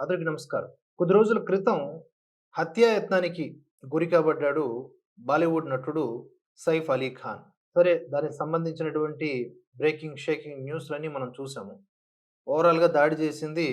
అతనికి నమస్కారం. కొద్ది రోజుల క్రితం హత్యాయత్నానికి గురి కాబడ్డాడు బాలీవుడ్ నటుడు సైఫ్ అలీ ఖాన్. సరే దానికి సంబంధించినటువంటి బ్రేకింగ్ షేకింగ్ న్యూస్లన్నీ మనం చూసాము. ఓవరాల్గా దాడి చేసింది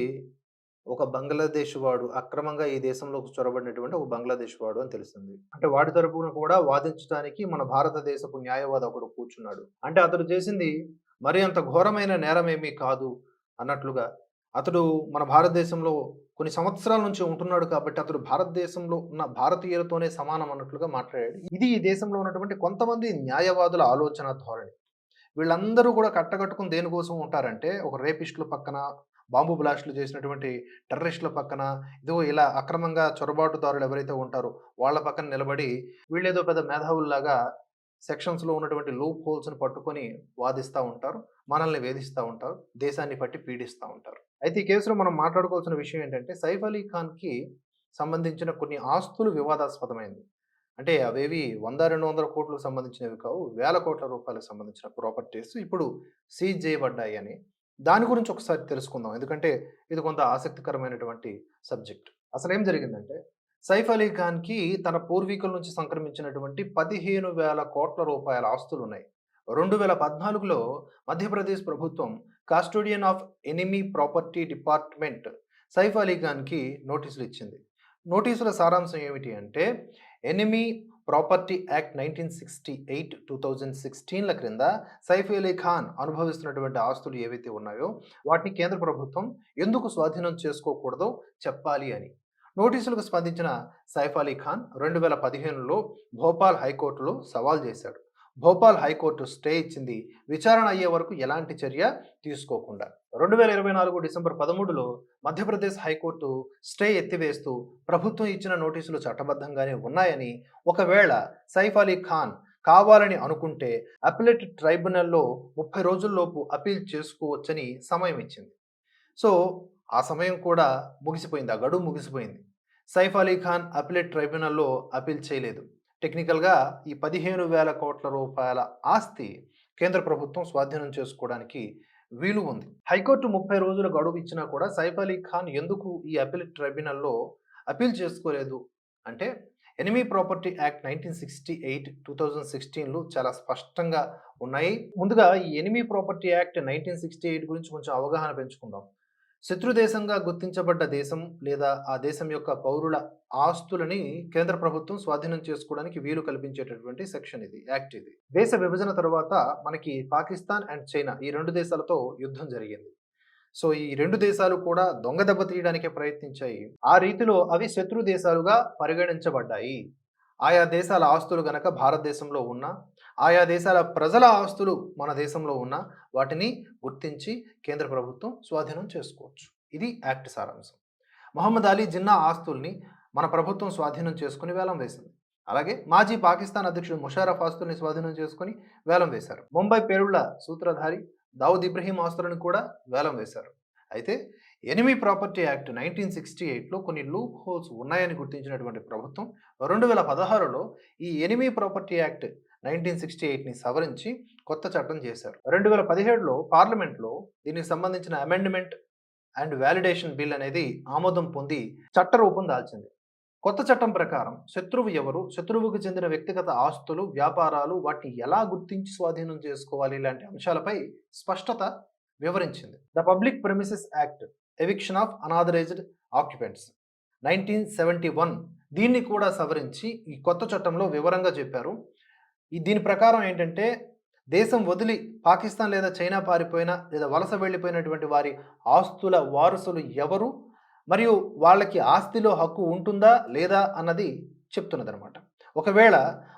ఒక బంగ్లాదేశ్ వాడు అక్రమంగా ఈ దేశంలోకి చొరబడినటువంటి ఒక బంగ్లాదేశ్ వాడు అని తెలిసింది. అంటే వాడి తరపున కూడా వాదించడానికి మన భారతదేశపు న్యాయవాది ఒకడు కూర్చున్నాడు. అంటే అతడు చేసింది మరి అంత ఘోరమైన నేరం ఏమీ కాదు అన్నట్లుగా అతడు మన భారతదేశంలో కొన్ని సంవత్సరాల నుంచి ఉంటున్నాడు కాబట్టి అతడు భారతదేశంలో ఉన్న భారతీయులతోనే సమానం అన్నట్లుగా మాట్లాడాడు. ఇది ఈ దేశంలో ఉన్నటువంటి కొంతమంది న్యాయవాదుల ఆలోచన ధోరణి. వీళ్ళందరూ కూడా కట్టగట్టుకుని దేనికోసం ఉంటారంటే ఒక రేపిస్టుల పక్కన బాంబు బ్లాస్టులు చేసినటువంటి టెర్రరిస్టుల పక్కన ఇదిగో ఇలా అక్రమంగా చొరబాటుదారులు ఎవరైతే ఉంటారో వాళ్ళ పక్కన నిలబడి వీళ్ళేదో పెద్ద మేధావుల్లాగా సెక్షన్స్లో ఉన్నటువంటి లూప్ హోల్స్ని పట్టుకొని వాదిస్తూ ఉంటారు మనల్ని వేధిస్తూ ఉంటారు దేశాన్ని పట్టి పీడిస్తూ ఉంటారు. అయితే ఈ కేసులో మనం మాట్లాడుకోవాల్సిన విషయం ఏంటంటే సైఫ్ అలీ ఖాన్కి సంబంధించిన కొన్ని ఆస్తులు వివాదాస్పదమైంది. అంటే అవేవి వంద రెండు వందల కోట్లకు సంబంధించినవి కావు వేల కోట్ల రూపాయలకు సంబంధించిన ప్రాపర్టీస్ ఇప్పుడు సీజ్ చేయబడ్డాయి అని. దాని గురించి ఒకసారి తెలుసుకుందాం. ఎందుకంటే ఇది కొంత ఆసక్తికరమైనటువంటి సబ్జెక్ట్. అసలు ఏం జరిగిందంటే సైఫ్ అలీ ఖాన్కి తన పూర్వీకుల నుంచి సంక్రమించినటువంటి పదిహేను వేల కోట్ల రూపాయల ఆస్తులు ఉన్నాయి రెండు వేల పద్నాలుగులో మధ్యప్రదేశ్ ప్రభుత్వం custodian of enemy property department Saif Ali ఖాన్కి నోటీసులు ఇచ్చింది. నోటీసుల సారాంశం ఏమిటి అంటే enemy property act nineteen sixty eight two thousand సిక్స్టీన్ల క్రింద సైఫ్ అలీ ఖాన్ అనుభవిస్తున్నటువంటి ఆస్తులు ఏవైతే ఉన్నాయో వాటిని కేంద్ర ప్రభుత్వం ఎందుకు స్వాధీనం చేసుకోకూడదో చెప్పాలి అని. నోటీసులకు స్పందించిన సైఫ్ అలీ ఖాన్ రెండు వేల పదిహేనులో భోపాల్ హైకోర్టులో సవాల్ చేశాడు. భోపాల్ హైకోర్టు స్టే ఇచ్చింది. విచారణ అయ్యే వరకు ఎలాంటి చర్య తీసుకోకుండా. రెండు వేల ఇరవై నాలుగు డిసెంబర్ పదమూడులో మధ్యప్రదేశ్ హైకోర్టు స్టే ఎత్తివేస్తూ ప్రభుత్వం ఇచ్చిన నోటీసులు చట్టబద్ధంగానే ఉన్నాయని ఒకవేళ సైఫ్ అలీ ఖాన్ కావాలని అనుకుంటే అపిలెట్ ట్రైబ్యునల్లో ముప్పై రోజుల్లోపు అపీల్ చేసుకోవచ్చని సమయం ఇచ్చింది. సో ఆ సమయం కూడా ముగిసిపోయింది. ఆ గడువు ముగిసిపోయింది. సైఫ్ అలీ ఖాన్ అపిలెట్ ట్రైబ్యునల్లో అపీల్ చేయలేదు. టెక్నికల్గా ఈ పదిహేను వేల కోట్ల రూపాయల ఆస్తి కేంద్ర ప్రభుత్వం స్వాధీనం చేసుకోవడానికి వీలు ఉంది. హైకోర్టు ముప్పై రోజుల గడువు ఇచ్చినా కూడా సైఫ్ అలీ ఖాన్ ఎందుకు ఈ అపీల్ ట్రైబ్యునల్లో అపీల్ చేసుకోలేదు అంటే enemy property act nineteen sixty eight two thousand సిక్స్టీన్లు చాలా స్పష్టంగా ఉన్నాయి. ముందుగా ఈ enemy property act nineteen sixty eight గురించి కొంచెం అవగాహన పెంచుకుందాం. శత్రు దేశంగా గుర్తించబడ్డ దేశం లేదా ఆ దేశం యొక్క పౌరుల ఆస్తులని కేంద్ర ప్రభుత్వం స్వాధీనం చేసుకోవడానికి వీలు కల్పించేటటువంటి సెక్షన్ ఇది యాక్ట్ ఇది. దేశ విభజన తర్వాత మనకి పాకిస్తాన్ అండ్ చైనా ఈ రెండు దేశాలతో యుద్ధం జరిగింది. సో ఈ రెండు దేశాలు కూడా దొంగ దెబ్బ తీయడానికే ప్రయత్నించాయి. ఆ రీతిలో అవి శత్రు దేశాలుగా పరిగణించబడ్డాయి. ఆయా దేశాల ఆస్తులు గనక భారతదేశంలో ఉన్న ఆయా దేశాల ప్రజల ఆస్తులు మన దేశంలో ఉన్న వాటిని గుర్తించి కేంద్ర ప్రభుత్వం స్వాధీనం చేసుకోవచ్చు. ఇది యాక్ట్ సారాంశం. మొహమ్మద్ అలీ జిన్నా ఆస్తుల్ని మన ప్రభుత్వం స్వాధీనం చేసుకుని వేలం వేసింది. అలాగే మాజీ పాకిస్తాన్ అధ్యక్షుడు ముషారఫ్ ఆస్తుల్ని స్వాధీనం చేసుకుని వేలం వేశారు. ముంబై పేరుళ్ళ సూత్రధారి దావుద్ ఇబ్రహీం ఆస్తులను కూడా వేలం వేశారు. అయితే enemy property act nineteen sixty ఎయిట్లో కొన్ని లూప్ హోల్స్ ఉన్నాయని గుర్తించినటువంటి ప్రభుత్వం రెండు వేల పదహారులో ఈ enemy property act nineteen sixty ఎయిట్ని సవరించి కొత్త చట్టం చేశారు. రెండు వేల పదిహేడులో పార్లమెంట్లో దీనికి సంబంధించిన అమెండ్మెంట్ అండ్ వ్యాలిడేషన్ బిల్ అనేది ఆమోదం పొంది చట్ట రూపం దాల్చింది. కొత్త చట్టం ప్రకారం శత్రువు ఎవరు శత్రువుకు చెందిన వ్యక్తిగత ఆస్తులు వ్యాపారాలు వాటిని ఎలా గుర్తించి స్వాధీనం చేసుకోవాలి ఇలాంటి అంశాలపై స్పష్టత వివరించింది. The public premises act eviction of unauthorised occupants. Nineteen seventy one దీన్ని కూడా సవరించి ఈ కొత్త చట్టంలో వివరంగా చెప్పారు. ఈ దీని ప్రకారం ఏంటంటే దేశం వదిలి పాకిస్తాన్ లేదా చైనా పారిపోయిన లేదా వలస వెళ్ళిపోయినటువంటి వారి ఆస్తుల వారసులు ఎవరు? మరియు వాళ్ళకి ఆస్తిలో హక్కు ఉంటుందా లేదా అన్నది చెప్తున్నదనమాట ఒకవేళ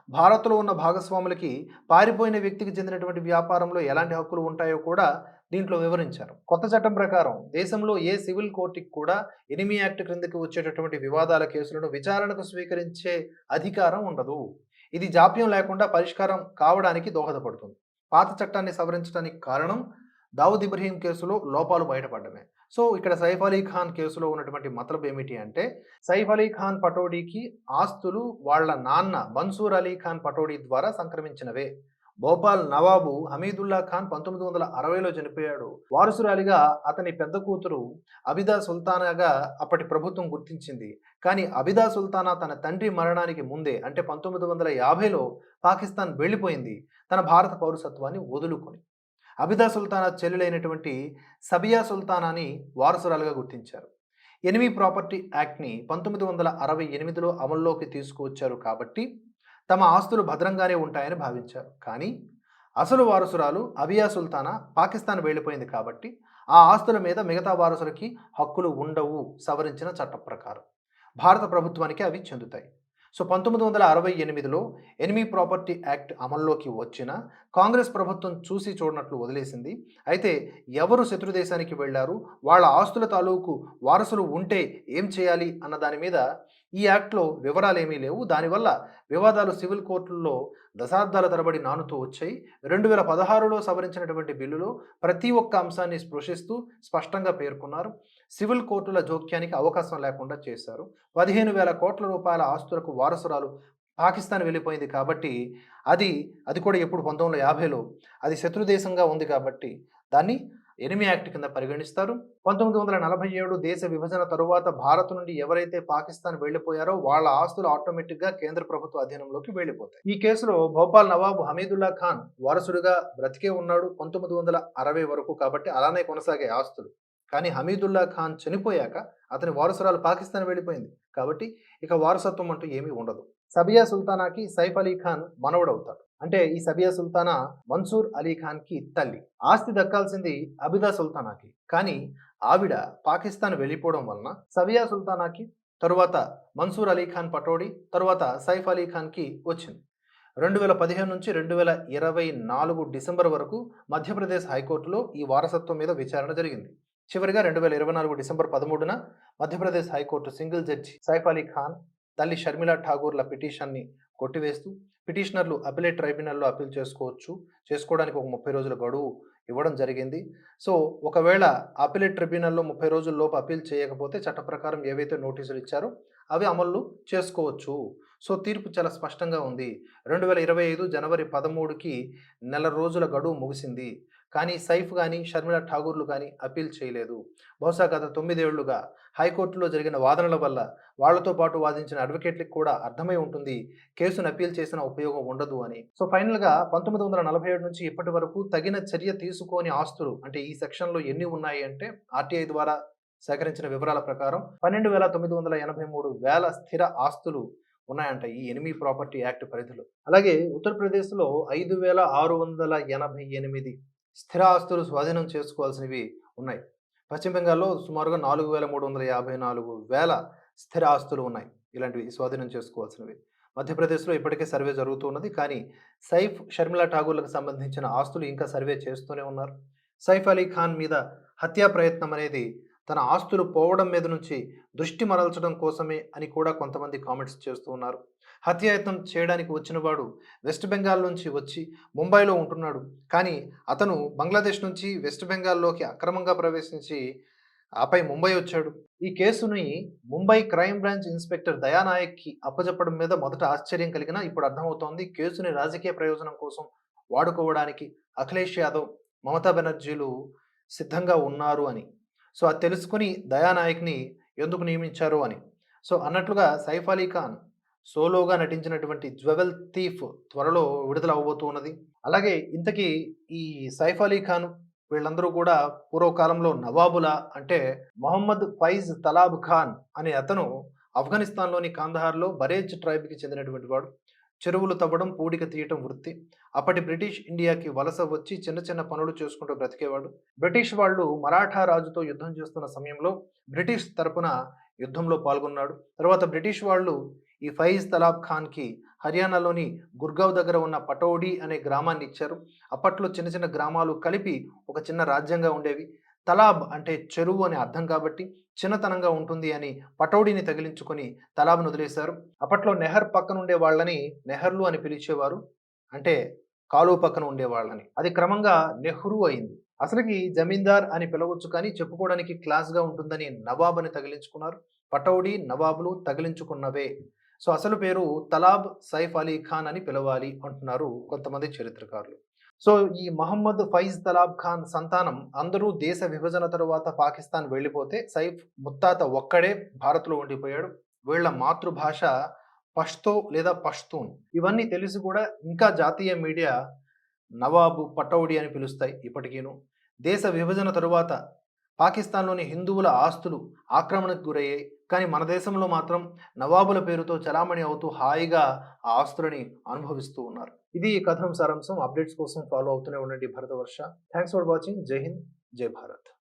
భారత్లో ఉన్న భాగస్వాములకి పారిపోయిన వ్యక్తికి చెందినటువంటి వ్యాపారంలో ఎలాంటి హక్కులు ఉంటాయో కూడా దీంట్లో వివరించారు. కొత్త చట్టం ప్రకారం దేశంలో ఏ సివిల్ కోర్టుకి కూడా ఎనిమి యాక్ట్ క్రిందకి వచ్చేటటువంటి వివాదాల కేసులను విచారణకు స్వీకరించే అధికారం ఉండదు. ఇది జాప్యం లేకుండా పరిష్కారం కావడానికి దోహదపడుతుంది. పాత చట్టాన్ని సవరించడానికి కారణం దావుద్ ఇబ్రహీం కేసులో లోపాలు బయటపడమే సో ఇక్కడ సైఫ్ అలీ ఖాన్ కేసులో ఉన్నటువంటి మతలబ్ ఏమిటి అంటే సైఫ్ అలీ ఖాన్ పటోడీకి ఆస్తులు వాళ్ళ నాన్న మన్సూర్ అలీ ఖాన్ పటోడీ ద్వారా సంక్రమించినవే. భోపాల్ నవాబు హమీదుల్లా ఖాన్ పంతొమ్మిది వందల అరవైలో చనిపోయాడు. వారసురాలిగా అతని పెద్ద కూతురు అబిదా సుల్తానాగా అప్పటి ప్రభుత్వం గుర్తించింది. కానీ అబిదా సుల్తానా తన తండ్రి మరణానికి ముందే అంటే పంతొమ్మిది వందల యాభైలో పాకిస్తాన్ వెళ్ళిపోయింది తన భారత పౌరసత్వాన్ని వదులుకొని. అబిదా సుల్తానా చెల్లెలైనటువంటి సబియా సుల్తానాని వారసురాలుగా గుర్తించారు. ఎనిమి ప్రాపర్టీ యాక్ట్ని పంతొమ్మిది వందల అరవై ఎనిమిదిలో అమల్లోకి తీసుకువచ్చారు కాబట్టి తమ ఆస్తులు భద్రంగానే ఉంటాయని భావించారు. కానీ అసలు వారసురాలు అబియా సుల్తానా పాకిస్తాన్ వెళ్ళిపోయింది కాబట్టి ఆ ఆస్తుల మీద మిగతా వారసులకి హక్కులు ఉండవు సవరించిన చట్టం ప్రకారం. భారత ప్రభుత్వానికి అవి చెందుతాయి. సో పంతొమ్మిది వందల అరవై ఎనిమిదిలో ఎనిమీ ప్రాపర్టీ యాక్ట్ అమల్లోకి వచ్చిన కాంగ్రెస్ ప్రభుత్వం చూసి చూడనట్లు వదిలేసింది. అయితే ఎవరు శత్రు దేశానికి వెళ్ళారు? వాళ్ళ ఆస్తుల తాలూకు వారసులు ఉంటే ఏం చేయాలి అన్న దాని మీద ఈ యాక్ట్లో వివరాలు ఏమీ లేవు. దానివల్ల వివాదాలు సివిల్ కోర్టుల్లో దశాబ్దాల తరబడి నానుతూ వచ్చాయి. రెండు వేల పదహారులో సవరించినటువంటి బిల్లులో ప్రతి ఒక్క అంశాన్ని స్పృశిస్తూ స్పష్టంగా పేర్కొన్నారు. సివిల్ కోర్టుల జోక్యానికి అవకాశం లేకుండా చేశారు. పదిహేను వేల కోట్ల రూపాయల ఆస్తులకు వారసురాలు పాకిస్తాన్ వెళ్ళిపోయింది కాబట్టి అది అది కూడా ఎప్పుడు పంతొమ్మిది వందల యాభైలో. అది శత్రు దేశంగా ఉంది కాబట్టి దాన్ని ఎనిమి యాక్ట్ కింద పరిగణిస్తారు. పంతొమ్మిది వందల నలభై ఏడు దేశ విభజన తరువాత భారత్ నుండి ఎవరైతే పాకిస్తాన్ వెళ్ళిపోయారో వాళ్ళ ఆస్తులు ఆటోమేటిక్గా కేంద్ర ప్రభుత్వ అధీనంలోకి వెళ్ళిపోతాయి ఈ కేసులో భోపాల్ నవాబు హమీదుల్లా ఖాన్ వారసుడిగా బ్రతికే ఉన్నాడు పంతొమ్మిది వందల అరవై వరకు కాబట్టి అలానే కొనసాగే ఆస్తులు. కానీ హమీదుల్లా ఖాన్ చనిపోయాక అతని వారసురాలు పాకిస్తాన్ వెళ్ళిపోయింది కాబట్టి ఇక వారసత్వం అంటూ ఏమీ ఉండదు. సబియా సుల్తానాకి సైఫ్ అలీ ఖాన్ మనవడవుతాడు. అంటే ఈ సబియా సుల్తానా మన్సూర్ అలీ ఖాన్కి తల్లి. ఆస్తి దక్కాల్సింది అబిదా సుల్తానాకి. కానీ ఆవిడ పాకిస్తాన్ వెళ్ళిపోవడం వలన సబియా సుల్తానాకి తరువాత మన్సూర్ అలీ ఖాన్ పటోడి తరువాత సైఫ్ అలీ ఖాన్కి వచ్చింది. రెండు వేల పదిహేను నుంచి రెండు వేల ఇరవై నాలుగు డిసెంబర్ వరకు మధ్యప్రదేశ్ హైకోర్టులో ఈ వారసత్వం మీద విచారణ జరిగింది. చివరిగా రెండు వేల ఇరవై నాలుగు డిసెంబర్ పదమూడున Madhya Pradesh high court single judge Saif Ali Khan తల్లి షర్మిలా ఠాగూర్ల పిటిషన్ని కొట్టివేస్తూ పిటిషనర్లు అపిలేట్ ట్రైబ్యునల్లో అప్పీల్ చేసుకోవచ్చు. చేసుకోవడానికి ఒక ముప్పై రోజుల గడువు ఇవ్వడం జరిగింది. సో ఒకవేళ అపిలేట్ ట్రిబ్యునల్లో ముప్పై రోజుల్లోపు అప్పీల్ చేయకపోతే చట్ట ప్రకారం ఏవైతే నోటీసులు ఇచ్చారో అవి అమలు చేసుకోవచ్చు. సో తీర్పు చాలా స్పష్టంగా ఉంది. రెండు వేల ఇరవై ఐదు జనవరి పదమూడుకి నెల రోజుల గడువు ముగిసింది. కానీ సైఫ్ కానీ షర్మిల ఠాగూర్లు కానీ అప్పీల్ చేయలేదు. బహుశా గత తొమ్మిదేళ్ళుగా హైకోర్టులో జరిగిన వాదనల వల్ల వాళ్ళతో పాటు వాదించిన అడ్వకేట్లకు కూడా అర్థమై ఉంటుంది కేసును అప్పీల్ చేసిన ఉపయోగం ఉండదు అని. సో ఫైనల్గా పంతొమ్మిది వందల నలభై ఏడు నుంచి ఇప్పటి వరకు తగిన చర్య తీసుకోని ఆస్తులు అంటే ఈ సెక్షన్లో ఎన్ని ఉన్నాయి అంటే ఆర్టీఐ ద్వారా సేకరించిన వివరాల ప్రకారం పన్నెండు వేల తొమ్మిది వందల ఎనభై మూడు వేల స్థిర ఆస్తులు ఉన్నాయంట ఈ ఎనిమి ప్రాపర్టీ యాక్ట్ పరిధిలో. అలాగే ఉత్తరప్రదేశ్లో ఐదు వేల ఆరు వందల ఎనభై ఎనిమిది స్థిర ఆస్తులు స్వాధీనం చేసుకోవాల్సినవి ఉన్నాయి. పశ్చిమ బెంగాల్లో సుమారుగా నాలుగు వేల మూడు వందల యాభై నాలుగు వేల స్థిర ఆస్తులు ఉన్నాయి. ఇలాంటివి స్వాధీనం చేసుకోవాల్సినవి. మధ్యప్రదేశ్లో ఇప్పటికే సర్వే జరుగుతున్నది కానీ సైఫ్ షర్మిలా ఠాగూర్లకు సంబంధించిన ఆస్తులు ఇంకా సర్వే చేస్తూనే ఉన్నారు. సైఫ్ అలీ ఖాన్ మీద హత్యా ప్రయత్నం అనేది తన ఆస్తులు పోవడం మీద నుంచి దృష్టి మరల్చడం కోసమే అని కూడా కొంతమంది కామెంట్స్ చేస్తూ ఉన్నారు. హత్యాయత్నం చేయడానికి వచ్చినవాడు వెస్ట్ బెంగాల్ నుంచి వచ్చి ముంబైలో ఉంటున్నాడు. కానీ అతను బంగ్లాదేశ్ నుంచి వెస్ట్ బెంగాల్లోకి అక్రమంగా ప్రవేశించి ఆపై ముంబై వచ్చాడు. ఈ కేసుని ముంబై క్రైమ్ బ్రాంచ్ ఇన్స్పెక్టర్ దయానాయక్కి అప్పజెప్పడం మీద మొదట ఆశ్చర్యం కలిగిన ఇప్పుడు అర్థమవుతోంది కేసుని రాజకీయ ప్రయోజనం కోసం వాడుకోవడానికి అఖిలేష్ యాదవ్ మమతా బెనర్జీలు సిద్ధంగా ఉన్నారు అని. సో అది తెలుసుకుని దయానాయక్ని ఎందుకు నియమించారు అని. సో అన్నట్లుగా సైఫ్ అలీ ఖాన్ సోలోగా నటించినటువంటి జ్వెవెల్ థీఫ్ త్వరలో విడుదల అవబోతూ ఉన్నది. అలాగే ఇంతకీ ఈ సైఫ్ అలీ ఖాన్ వీళ్ళందరూ కూడా పూర్వకాలంలో నవాబులా అంటే మొహమ్మద్ ఫైజ్ తలాబ్ ఖాన్ అనే అతను ఆఫ్ఘనిస్తాన్లోని కాందహార్లో బరేజ్ ట్రైబ్కి చెందినటువంటి వాడు. చెరువులు తవ్వడం పూడిక తీయటం వృత్తి. అప్పటి బ్రిటిష్ ఇండియాకి వలస వచ్చి చిన్న చిన్న పనులు చేసుకుంటూ బ్రతికేవాడు. బ్రిటిష్ వాళ్ళు మరాఠా రాజుతో యుద్ధం చేస్తున్న సమయంలో బ్రిటిష్ తరపున యుద్ధంలో పాల్గొన్నాడు. తర్వాత బ్రిటిష్ వాళ్ళు ఈ ఫైజ్ తలాబ్ ఖాన్కి హర్యానాలోని గుర్గావ్ దగ్గర ఉన్న పటౌడీ అనే గ్రామాన్ని ఇచ్చారు. అప్పట్లో చిన్న చిన్న గ్రామాలు కలిపి ఒక చిన్న రాజ్యంగా ఉండేవి. తలాబ్ అంటే చెరువు అని అర్థం కాబట్టి చిన్నతనంగా ఉంటుంది అని పటౌడీని తగిలించుకొని తలాబ్ను వదిలేశారు. అప్పట్లో నెహర్ పక్కన ఉండే వాళ్ళని నెహర్లు అని పిలిచేవారు. అంటే కాలువ పక్కన ఉండే వాళ్ళని. అది క్రమంగా నెహ్రూ అయింది. అసలుకి జమీందార్ అని పిలవచ్చు కానీ చెప్పుకోవడానికి క్లాస్గా ఉంటుందని నవాబ్ అని తగిలించుకున్నారు. పటౌడీ నవాబులు తగిలించుకున్నవే. సో అసలు పేరు తలాబ్ సైఫ్ అలీ ఖాన్ అని పిలవాలి అంటున్నారు కొంతమంది చరిత్రకారులు. సో ఈ మహమ్మద్ ఫైజ్ తలాబ్ ఖాన్ సంతానం అందరూ దేశ విభజన తరువాత పాకిస్తాన్ వెళ్ళిపోతే సైఫ్ ముత్తాత ఒక్కడే భారత్లో ఉండిపోయాడు. వీళ్ళ మాతృభాష పష్తో లేదా పష్తూన్. ఇవన్నీ తెలిసి కూడా ఇంకా జాతీయ మీడియా నవాబు పటౌడి అని పిలుస్తాయి ఇప్పటికీను. దేశ విభజన తరువాత పాకిస్తాన్లోని హిందువుల ఆస్తులు ఆక్రమణకు గురయ్యాయి. కానీ మన దేశంలో మాత్రం నవాబుల పేరుతో చలామణి అవుతూ హాయిగా ఆ ఆస్తులని అనుభవిస్తూ ఉన్నారు. ఇది ఈ కథనం సారాంశం. అప్డేట్స్ కోసం ఫాలో అవుతూనే ఉండండి భరతవర్ష. Thanks for watching. జై హింద్. జై భారత్.